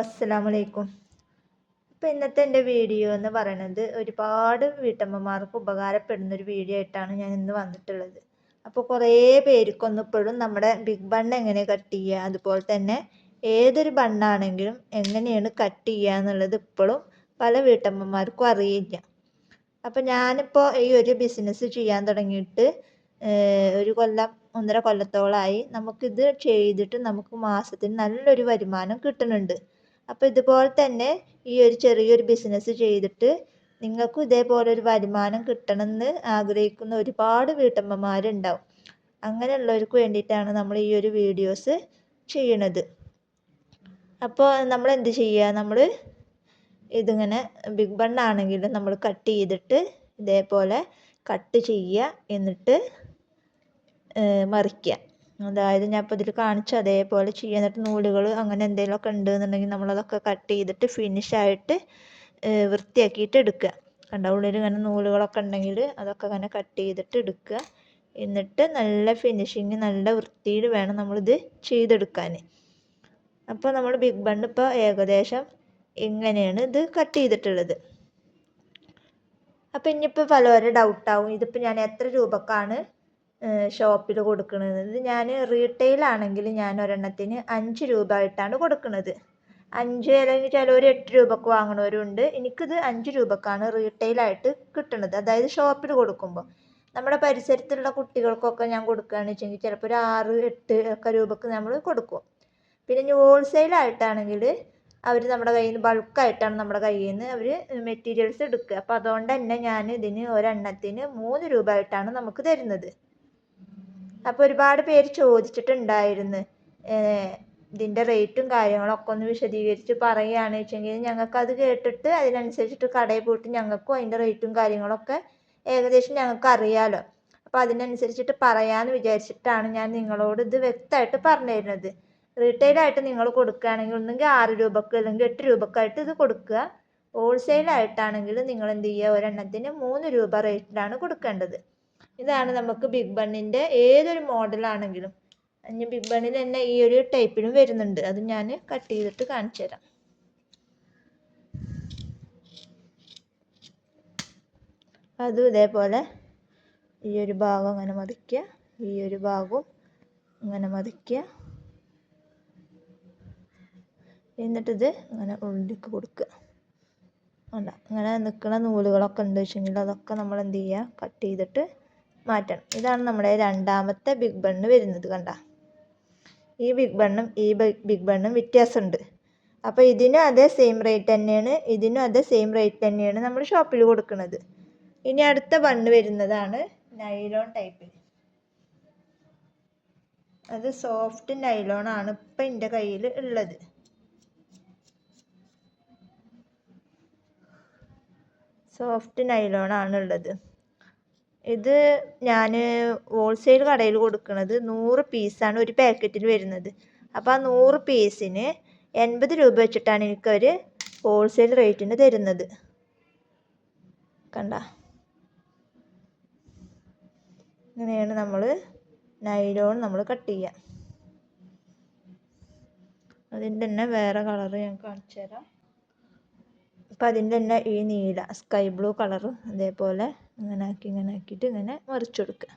അസ്സലാമലൈക്കും. ഇപ്പം ഇന്നത്തെ എന്റെ വീഡിയോ എന്ന് പറയുന്നത് ഒരുപാട് വീട്ടമ്മമാർക്ക് ഉപകാരപ്പെടുന്ന ഒരു വീഡിയോ ആയിട്ടാണ് ഞാൻ ഇന്ന് വന്നിട്ടുള്ളത്. അപ്പോൾ കുറേ പേർക്കൊന്നും ഇപ്പോഴും നമ്മുടെ ബിഗ് ബൺ എങ്ങനെ കട്ട് ചെയ്യുക അതുപോലെ തന്നെ ഏതൊരു ബണ്ണാണെങ്കിലും എങ്ങനെയാണ് കട്ട് ചെയ്യുക എന്നുള്ളത് ഇപ്പോഴും പല വീട്ടമ്മമാർക്കും അറിയില്ല. അപ്പോൾ ഞാനിപ്പോൾ ഈ ഒരു ബിസിനസ് ചെയ്യാൻ തുടങ്ങിയിട്ട് ഒരു കൊല്ലം ഒന്നര കൊല്ലത്തോളമായി നമുക്കിത് ചെയ്തിട്ട് നമുക്ക് മാസത്തിൽ നല്ലൊരു വരുമാനം കിട്ടുന്നുണ്ട്. അപ്പോൾ ഇതുപോലെ തന്നെ ഈ ഒരു ചെറിയൊരു ബിസിനസ് ചെയ്തിട്ട് നിങ്ങൾക്കും ഇതേപോലെ ഒരു വരുമാനം കിട്ടണമെന്ന് ആഗ്രഹിക്കുന്ന ഒരുപാട് വീട്ടമ്മമാരുണ്ടാവും. അങ്ങനെയുള്ളവർക്ക് വേണ്ടിയിട്ടാണ് നമ്മൾ ഈ ഒരു വീഡിയോസ് ചെയ്യണത്. അപ്പോൾ നമ്മൾ എന്ത് ചെയ്യുക നമ്മൾ ഇതിങ്ങനെ ബിഗ് ബൺ ആണെങ്കിലും നമ്മൾ കട്ട് ചെയ്തിട്ട് ഇതേപോലെ കട്ട് ചെയ്യുക എന്നിട്ട് മറിക്കുക. അതായത് ഞാൻ ഇപ്പോൾ ഇതിൽ കാണിച്ച അതേപോലെ ചെയ്യുക എന്നിട്ട് നൂലുകൾ അങ്ങനെ എന്തെങ്കിലുമൊക്കെ ഉണ്ടെന്നുണ്ടെങ്കിൽ നമ്മളതൊക്കെ കട്ട് ചെയ്തിട്ട് ഫിനിഷായിട്ട് വൃത്തിയാക്കിയിട്ട് എടുക്കുക. കണ്ട? ഉള്ളിൽ ഇങ്ങനെ നൂലുകളൊക്കെ ഉണ്ടെങ്കിൽ അതൊക്കെ അങ്ങനെ കട്ട് ചെയ്തിട്ട് എടുക്കുക. എന്നിട്ട് നല്ല ഫിനിഷിങ് നല്ല വൃത്തിയിൽ വേണം നമ്മളിത് ചെയ്തെടുക്കാൻ. അപ്പോൾ നമ്മൾ ബിഗ് ബൺ ഇപ്പോൾ ഏകദേശം ഇങ്ങനെയാണ് ഇത് കട്ട് ചെയ്തിട്ടുള്ളത്. അപ്പോൾ ഇനിയിപ്പോൾ പലവരെ ഡൗട്ടാവും ഇതിപ്പോൾ ഞാൻ എത്ര രൂപക്കാണ് ഷോപ്പിൽ കൊടുക്കുന്നത് ഇത് ഞാൻ റീറ്റെയിൽ ആണെങ്കിൽ ഞാൻ ഒരെണ്ണത്തിന് അഞ്ച് രൂപ ആയിട്ടാണ് കൊടുക്കുന്നത് അഞ്ച് അല്ലെങ്കിൽ ചിലവർ എട്ട് രൂപക്ക് വാങ്ങണവരുണ്ട്. എനിക്കിത് അഞ്ച് രൂപക്കാണ് റീറ്റെയിലായിട്ട് കിട്ടുന്നത് അതായത് ഷോപ്പിൽ കൊടുക്കുമ്പോൾ നമ്മുടെ പരിസരത്തുള്ള കുട്ടികൾക്കൊക്കെ ഞാൻ കൊടുക്കുകയാണെന്ന് വെച്ചെങ്കിൽ ചിലപ്പോൾ ഒരു ആറ് എട്ട് ഒക്കെ രൂപക്ക് നമ്മൾ കൊടുക്കും. പിന്നെ ഹോൾസെയിലായിട്ടാണെങ്കിൽ അവർ നമ്മുടെ കയ്യിൽ നിന്ന് ബൾക്കായിട്ടാണ് നമ്മുടെ കയ്യിൽ നിന്ന് അവർ മെറ്റീരിയൽസ് എടുക്കുക. അപ്പോൾ അതുകൊണ്ട് തന്നെ ഞാൻ ഇതിന് ഒരെണ്ണത്തിന് മൂന്ന് രൂപ ആയിട്ടാണ് നമുക്ക് തരുന്നത്. അപ്പോൾ ഒരുപാട് പേര് ചോദിച്ചിട്ടുണ്ടായിരുന്നു. ഇതിന്റെ റേറ്റും കാര്യങ്ങളൊക്കെ ഒന്ന് വിശദീകരിച്ച് പറയുകയാണെന്ന് വെച്ചെങ്കിൽ ഞങ്ങൾക്ക് അത് കേട്ടിട്ട് അതിനനുസരിച്ചിട്ട് കടയിൽ പോയിട്ട് ഞങ്ങൾക്കും അതിന്റെ റേറ്റും കാര്യങ്ങളൊക്കെ ഏകദേശം ഞങ്ങൾക്ക് അറിയാലോ. അപ്പോൾ അതിനനുസരിച്ചിട്ട് പറയാമെന്ന് വിചാരിച്ചിട്ടാണ് ഞാൻ നിങ്ങളോട് ഇത് വ്യക്തമായിട്ട് പറഞ്ഞു തരുന്നത് റീറ്റെയിലായിട്ട് നിങ്ങൾ കൊടുക്കുകയാണെങ്കിൽ ഒന്നെങ്കിൽ ആറ് രൂപക്ക് അല്ലെങ്കിൽ എട്ട് രൂപക്കായിട്ട് ഇത് കൊടുക്കുക. ഹോൾസെയിലായിട്ടാണെങ്കിൽ നിങ്ങൾ എന്ത് ചെയ്യുക? ഒരെണ്ണത്തിന് മൂന്ന് രൂപ റേറ്റിലാണ് കൊടുക്കേണ്ടത്. ഇതാണ് നമുക്ക് ബിഗ് ബണ്ണിന്റെ ഏതൊരു മോഡലാണെങ്കിലും ഇനി ബിഗ് ബണ്ണിൽ തന്നെ ഈ ഒരു ടൈപ്പിലും വരുന്നുണ്ട്. അത് ഞാൻ കട്ട് ചെയ്തിട്ട് കാണിച്ചു തരാം. അതും ഇതേപോലെ ഈ ഒരു ഭാഗം അങ്ങനെ മതിക്കുക. ഈ ഒരു ഭാഗവും ഇങ്ങനെ മതിക്കുക. എന്നിട്ടിത് ഇങ്ങനെ ഉള്ളിലേക്ക് കൊടുക്കുക. അല്ല ഇങ്ങനെ നിൽക്കുന്ന നൂലുകളൊക്കെ ഉണ്ട്. വെച്ചെങ്കിൽ അതൊക്കെ നമ്മൾ എന്ത് ചെയ്യുക? കട്ട് ചെയ്തിട്ട് മാറ്റണം. ഇതാണ് നമ്മുടെ രണ്ടാമത്തെ ബിഗ് ബണ്ണ് വരുന്നത് കണ്ട. ഈ ബിഗ് ബണ്ണും ഈ ബിഗ് ബണ്ണും വ്യത്യാസമുണ്ട്. അപ്പോൾ ഇതിനും അതേ സെയിം റേറ്റ് തന്നെയാണ് ഇതിനും അതേ സെയിം റേറ്റ് തന്നെയാണ് നമ്മൾ ഷോപ്പിൽ കൊടുക്കുന്നത്. ഇനി അടുത്ത ബണ്ണ് വരുന്നതാണ് നൈലോൺ ടൈപ്പ് അത് സോഫ്റ്റ് നൈലോൺ ആണ് ഇപ്പം എന്റെ കയ്യിൽ ഉള്ളത്. സോഫ്റ്റ് നൈലോൺ ആണ് ഉള്ളത്. ഇത് ഞാൻ ഹോൾസെയിൽ കടയിൽ കൊടുക്കുന്നത് നൂറ് പീസാണ് ഒരു പാക്കറ്റിൽ വരുന്നത്. അപ്പോൾ ആ നൂറ് പീസിന് എൺപത് രൂപ വെച്ചിട്ടാണ് എനിക്കവർ ഹോൾസെയിൽ റേറ്റിന് തരുന്നത്. കണ്ട? ഇങ്ങനെയാണ് നമ്മൾ നൈലോൺ നമ്മൾ കട്ട് ചെയ്യുക അതിന്റെ തന്നെ വേറെ കളർ ഞാൻ കാണിച്ചു തരാം അപ്പം അതിന്റെ തന്നെ ഈ നീല സ്കൈ ബ്ലൂ കളർ അതേപോലെ ഇങ്ങനെ ആക്കി ഇങ്ങനെ ആക്കിയിട്ട് ഇങ്ങനെ മറിച്ച് കൊടുക്കുക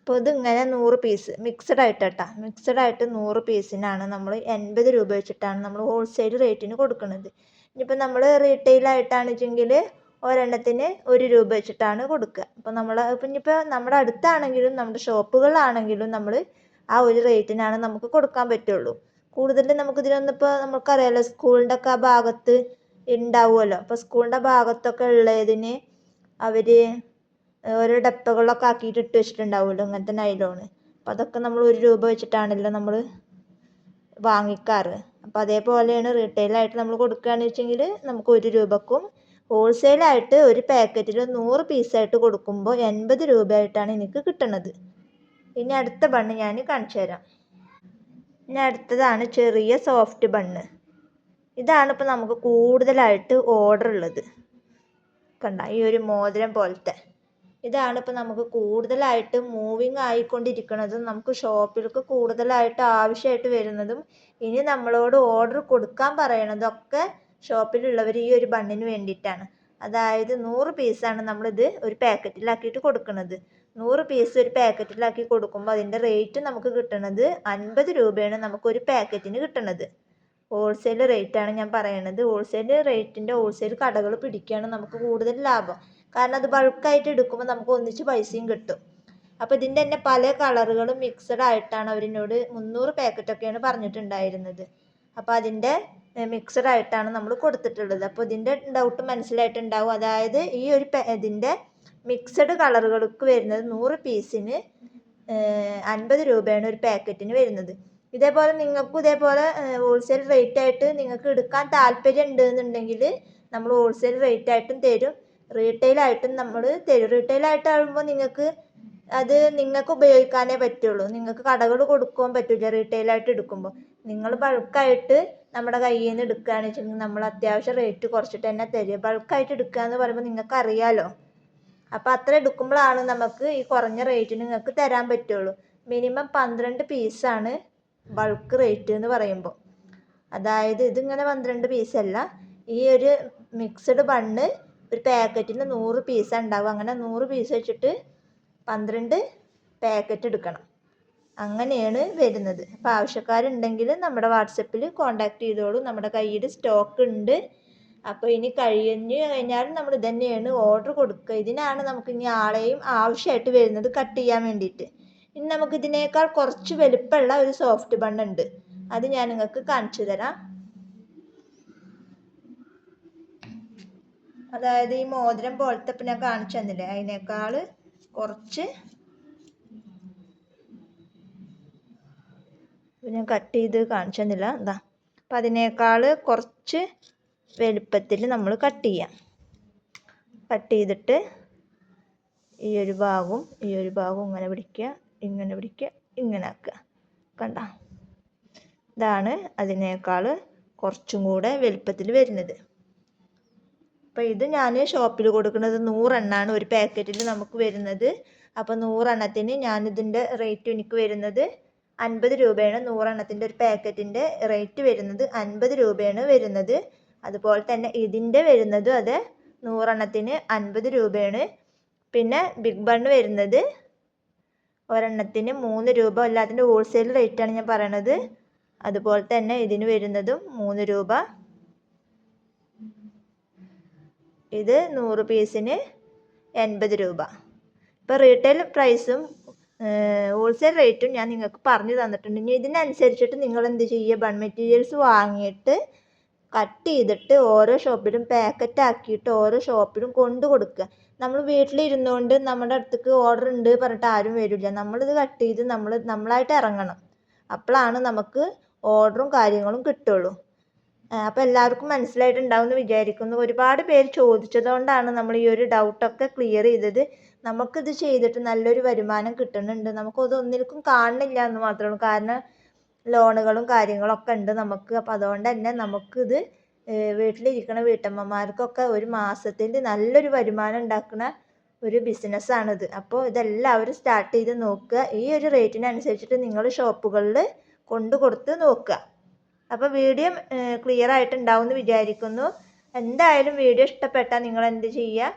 അപ്പോൾ ഇതിങ്ങനെ നൂറ് പീസ് മിക്സഡ് ആയിട്ട് കേട്ടോ മിക്സഡ് ആയിട്ട് നൂറ് പീസിനാണ് നമ്മൾ എൺപത് രൂപ വെച്ചിട്ടാണ് നമ്മൾ ഹോൾസെയിൽ റേറ്റിന് കൊടുക്കുന്നത്. ഇനിയിപ്പോൾ നമ്മൾ റീറ്റെയിലായിട്ടാണ് വെച്ചെങ്കിൽ ഒരെണ്ണത്തിന് ഒരു രൂപ വെച്ചിട്ടാണ് കൊടുക്കുക. അപ്പോൾ നമ്മൾ ഇപ്പം ഇനിയിപ്പോൾ നമ്മുടെ അടുത്താണെങ്കിലും നമ്മുടെ ഷോപ്പുകളാണെങ്കിലും നമ്മൾ ആ ഒരു റേറ്റിനാണ് നമുക്ക് കൊടുക്കാൻ പറ്റുള്ളൂ. കൂടുതൽ കൂടുതലും നമുക്കിതിനൊന്നും ഇപ്പോൾ നമുക്കറിയാമല്ലോ സ്കൂളിന്റെ ഒക്കെ ആ ഭാഗത്ത് ഉണ്ടാവുമല്ലോ. അപ്പോൾ സ്കൂളിന്റെ ഭാഗത്തൊക്കെ ഉള്ളതിന് അവർ ഓരോ ഡപ്പകളിലൊക്കെ ആക്കിയിട്ട് ഇട്ട് വെച്ചിട്ടുണ്ടാവുമല്ലോ ഇങ്ങനത്തെ നൈലോണ് അപ്പം അതൊക്കെ നമ്മൾ ഒരു രൂപ വെച്ചിട്ടാണല്ലോ നമ്മൾ വാങ്ങിക്കാറ്. അപ്പം അതേപോലെയാണ് റീറ്റെയിലായിട്ട് നമ്മൾ കൊടുക്കുകയാണെന്ന് വെച്ചെങ്കിൽ നമുക്ക് ഒരു രൂപക്കും ഹോൾസെയിലായിട്ട് ഒരു പാക്കറ്റിൽ നൂറ് പീസായിട്ട് കൊടുക്കുമ്പോൾ എൺപത് രൂപയായിട്ടാണ് എനിക്ക് കിട്ടുന്നത് ഇനി അടുത്ത ബണ്ണ് ഞാൻ കാണിച്ചു തരാം. ഇനി അടുത്തതാണ് ചെറിയ സോഫ്റ്റ് ബണ്ണ് ഇതാണ് ഇപ്പോൾ നമുക്ക് കൂടുതലായിട്ട് ഓർഡർ ഉള്ളത്. കണ്ട ഈ ഒരു മോതിരം പോലത്തെ. ഇതാണ് ഇപ്പോൾ നമുക്ക് കൂടുതലായിട്ട് മൂവിങ് ആയിക്കൊണ്ടിരിക്കുന്നതും നമുക്ക് ഷോപ്പിലേക്ക് കൂടുതലായിട്ട് ആവശ്യമായിട്ട് വരുന്നതും ഇനി നമ്മളോട് ഓർഡർ കൊടുക്കാൻ പറയണതൊക്കെ ഷോപ്പിലുള്ളവർ ഈ ഒരു ബണ്ണിന് വേണ്ടിയിട്ടാണ്. അതായത് നൂറ് പീസാണ് നമ്മളിത് ഒരു പാക്കറ്റിലാക്കിയിട്ട് കൊടുക്കുന്നത് നൂറ് പീസ് ഒരു പാക്കറ്റിലാക്കി കൊടുക്കുമ്പോൾ അതിന്റെ റേറ്റ് നമുക്ക് കിട്ടുന്നത് അൻപത് രൂപയാണ് നമുക്ക് ഒരു പാക്കറ്റിന് കിട്ടുന്നത് ഹോൾസെയിൽ റേറ്റാണ് ഞാൻ പറയണത്. ഹോൾസെയിൽ റേറ്റിന്റെ ഹോൾസെയിൽ കടകൾ പിടിക്കുകയാണ് നമുക്ക് കൂടുതൽ ലാഭം. കാരണം അത് ബൾക്കായിട്ട് എടുക്കുമ്പോൾ നമുക്ക് ഒന്നിച്ച് പൈസയും കിട്ടും. അപ്പോൾ ഇതിന്റെ തന്നെ പല കളറുകളും മിക്സഡ് ആയിട്ടാണ് അവരെന്നോട് മുന്നൂറ് പാക്കറ്റൊക്കെയാണ് പറഞ്ഞിട്ടുണ്ടായിരുന്നത്. അപ്പോൾ അതിന്റെ മിക്സഡ് ആയിട്ടാണ് നമ്മൾ കൊടുത്തിട്ടുള്ളത്. അപ്പോൾ ഇതിന്റെ ഡൗട്ട് മനസ്സിലായിട്ടുണ്ടാവും. അതായത് ഈ ഒരു ഇതിന്റെ മിക്സഡ് കളറുകൾക്ക് വരുന്നത് നൂറ് പീസിന് അൻപത് രൂപയാണ് ഒരു പാക്കറ്റിന് വരുന്നത്. ഇതേപോലെ നിങ്ങൾക്കും ഇതേപോലെ ഹോൾസെയിൽ റേറ്റ് ആയിട്ട് നിങ്ങൾക്ക് എടുക്കാൻ താല്പര്യം ഉണ്ട് എന്നുണ്ടെങ്കിൽ നമ്മൾ ഹോൾസെയിൽ റേറ്റ് ആയിട്ടും തരും. റീറ്റെയിൽ ആയിട്ടും നമ്മൾ തരും. റീറ്റെയിൽ ആയിട്ടാകുമ്പോൾ നിങ്ങൾക്ക് അത് നിങ്ങൾക്ക് ഉപയോഗിക്കാനേ പറ്റുള്ളൂ. നിങ്ങൾക്ക് കടകൾ കൊടുക്കാൻ പറ്റില്ല റീറ്റെയിൽ ആയിട്ട് എടുക്കുമ്പോൾ. നിങ്ങൾ ബൾക്കായിട്ട് നമ്മുടെ കയ്യിൽ നിന്ന് എടുക്കുകയാണെന്ന് വെച്ചിട്ടുണ്ടെങ്കിൽ നമ്മൾ അത്യാവശ്യം റേറ്റ് കുറച്ചിട്ട് തന്നെ തരും. ബൾക്കായിട്ട് എടുക്കുക എന്ന് പറയുമ്പോൾ നിങ്ങൾക്ക് അറിയാലോ. അപ്പോൾ അത്ര എടുക്കുമ്പോഴാണ് നമുക്ക് ഈ കുറഞ്ഞ റേറ്റിന് നിങ്ങൾക്ക് തരാൻ പറ്റുള്ളൂ. മിനിമം പന്ത്രണ്ട് പീസാണ് ബൾക്ക് റേറ്റ് എന്ന് പറയുമ്പോൾ അതായത് ഇതിങ്ങനെ പന്ത്രണ്ട് അല്ല ഈ ഒരു മിക്സഡ് ബണ്ണ് ഒരു പാക്കറ്റിന് നൂറ് പീസ് ഉണ്ടാവും അങ്ങനെ നൂറ് പീസ് വെച്ചിട്ട് പന്ത്രണ്ട് പാക്കറ്റ് എടുക്കണം. അങ്ങനെയാണ് വരുന്നത്. അപ്പോൾ ആവശ്യക്കാരുണ്ടെങ്കിൽ നമ്മുടെ വാട്സപ്പിൽ കോൺടാക്ട് ചെയ്തോളൂ. നമ്മുടെ കയ്യിൽ സ്റ്റോക്ക് ഉണ്ട്. അപ്പോൾ ഇനി കഴിഞ്ഞു കഴിഞ്ഞാൽ നമ്മൾ ഇതന്നെയാണ് ഓർഡർ കൊടുക്കുക. ഇതിനാണ് നമുക്ക് ഇനി ആളെയും ആവശ്യമായിട്ട് വരുന്നത് കട്ട് ചെയ്യാൻ വേണ്ടിയിട്ട്. ഇനി നമുക്ക് ഇതിനേക്കാൾ കുറച്ച് വലുപ്പമുള്ള ഒരു സോഫ്റ്റ് ബണ്ണുണ്ട് അത് ഞാൻ നിങ്ങൾക്ക് കാണിച്ചു തരാം. അതായത് ഈ മോതിരം പോലത്തെ ഇപ്പം ഞാൻ കാണിച്ചു തന്നില്ലേ? അതിനേക്കാൾ കുറച്ച്. ഞാൻ കട്ട് ചെയ്ത് കാണിച്ചു തന്നില്ല. എന്താ അപ്പം അതിനേക്കാൾ കുറച്ച് വലുപ്പത്തിൽ നമ്മൾ കട്ട് ചെയ്യാം. കട്ട് ചെയ്തിട്ട് ഈ ഒരു ഭാഗവും ഈ ഒരു ഭാഗവും ഇങ്ങനെ പിടിക്കുക. ഇങ്ങനെ പിടിക്കുക ഇങ്ങനെ ആക്കുക. കണ്ട? ഇതാണ് അതിനേക്കാൾ കുറച്ചും കൂടെ വലുപ്പത്തിൽ വരുന്നത്. അപ്പോൾ ഇത് ഞാൻ ഷോപ്പിൽ കൊടുക്കുന്നത് നൂറെണ്ണാണ് ഒരു പാക്കറ്റിൽ നമുക്ക് വരുന്നത്. അപ്പോൾ നൂറെണ്ണത്തിന് ഞാനിതിന്റെ റേറ്റ് എനിക്ക് വരുന്നത് അൻപത് രൂപയാണ്. നൂറെണ്ണത്തിന്റെ ഒരു പാക്കറ്റിന്റെ റേറ്റ് വരുന്നത് അൻപത് രൂപയാണ് വരുന്നത്. അതുപോലെ തന്നെ ഇതിന്റെ വരുന്നത് അത് നൂറെണ്ണത്തിന് അൻപത് രൂപയാണ്. പിന്നെ ബിഗ് ബണ്ണ് വരുന്നത് ഒരെണ്ണത്തിന് മൂന്ന് രൂപ. എല്ലാത്തിന്റെ ഹോൾസെയിൽ റേറ്റാണ് ഞാൻ പറയണത്. അതുപോലെ തന്നെ ഇതിന് വരുന്നതും മൂന്ന് രൂപ. ഇത് നൂറ് പീസിന് എൺപത് രൂപ. ഇപ്പോൾ റീറ്റെയിൽ പ്രൈസും ഹോൾസെയിൽ റേറ്റും ഞാൻ നിങ്ങൾക്ക് പറഞ്ഞു തന്നിട്ടുണ്ട്. ഇനി ഇതിനനുസരിച്ചിട്ട് നിങ്ങൾ എന്ത് ചെയ്യുക? ബൺ മെറ്റീരിയൽസ് വാങ്ങിയിട്ട് കട്ട് ചെയ്തിട്ട് ഓരോ ഷോപ്പിലും പാക്കറ്റ് ആക്കിയിട്ട് ഓരോ ഷോപ്പിലും കൊണ്ട് കൊടുക്കുക. നമ്മൾ വീട്ടിലിരുന്നുകൊണ്ട് നമ്മുടെ അടുത്തേക്ക് ഓർഡർ ഉണ്ട് പറഞ്ഞിട്ട് ആരും വരില്ല. നമ്മളിത് കട്ട് ചെയ്ത് നമ്മൾ നമ്മളായിട്ട് ഇറങ്ങണം. അപ്പോഴാണ് നമുക്ക് ഓർഡറും കാര്യങ്ങളും കിട്ടുള്ളൂ. അപ്പോൾ എല്ലാവർക്കും മനസ്സിലായിട്ടുണ്ടാവും എന്ന് വിചാരിക്കുന്നു. ഒരുപാട് പേര് ചോദിച്ചതുകൊണ്ടാണ് നമ്മൾ ഈ ഒരു ഡൗട്ടൊക്കെ ക്ലിയർ ചെയ്തത്. നമുക്കിത് ചെയ്തിട്ട് നല്ലൊരു വരുമാനം കിട്ടുന്നുണ്ട്. നമുക്കത് ഒന്നിലേക്കും കാണുന്നില്ല എന്ന് മാത്രമേ ഉള്ളൂ. കാരണം ലോണുകളും കാര്യങ്ങളൊക്കെ ഉണ്ട് നമുക്ക്. അപ്പോൾ അതുകൊണ്ട് തന്നെ നമുക്കിത് വീട്ടിലിരിക്കുന്ന വീട്ടമ്മമാർക്കൊക്കെ ഒരു മാസത്തിൽ നല്ലൊരു വരുമാനം ഉണ്ടാക്കുന്ന ഒരു ബിസിനസ്സാണിത്. അപ്പോൾ ഇതെല്ലാവരും സ്റ്റാർട്ട് ചെയ്ത് നോക്കുക. ഈ ഒരു റേറ്റിനനുസരിച്ചിട്ട് നിങ്ങൾ ഷോപ്പുകളിൽ കൊണ്ടു കൊടുത്ത് നോക്കുക. അപ്പോൾ വീഡിയോ ക്ലിയർ ആയിട്ടുണ്ടാവും എന്ന് വിചാരിക്കുന്നു. എന്തായാലും വീഡിയോ ഇഷ്ടപ്പെട്ടാൽ നിങ്ങൾ എന്ത് ചെയ്യുക?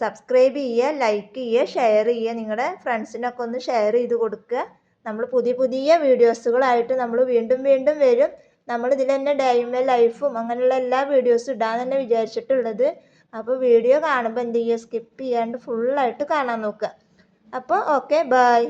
സബ്സ്ക്രൈബ് ചെയ്യുക ലൈക്ക് ചെയ്യുക ഷെയർ ചെയ്യുക. നിങ്ങളുടെ ഫ്രണ്ട്സിനൊക്കെ ഒന്ന് ഷെയർ ചെയ്ത് കൊടുക്കുക. നമ്മൾ പുതിയ പുതിയ വീഡിയോസുകളായിട്ട് നമ്മൾ വീണ്ടും വീണ്ടും വരും. നമ്മൾ ഇതിൽ തന്നെ ഡൈമ ലൈഫും അങ്ങനെയുള്ള എല്ലാ വീഡിയോസും ഇടാൻ തന്നെ വിചാരിച്ചിട്ടുള്ളത്. അപ്പോൾ വീഡിയോ കാണുമ്പോൾ എന്ത് ചെയ്യുക സ്കിപ്പ് ചെയ്യാണ്ട് ഫുള്ളായിട്ട് കാണാൻ നോക്കുക. അപ്പോൾ ഓക്കെ ബായ്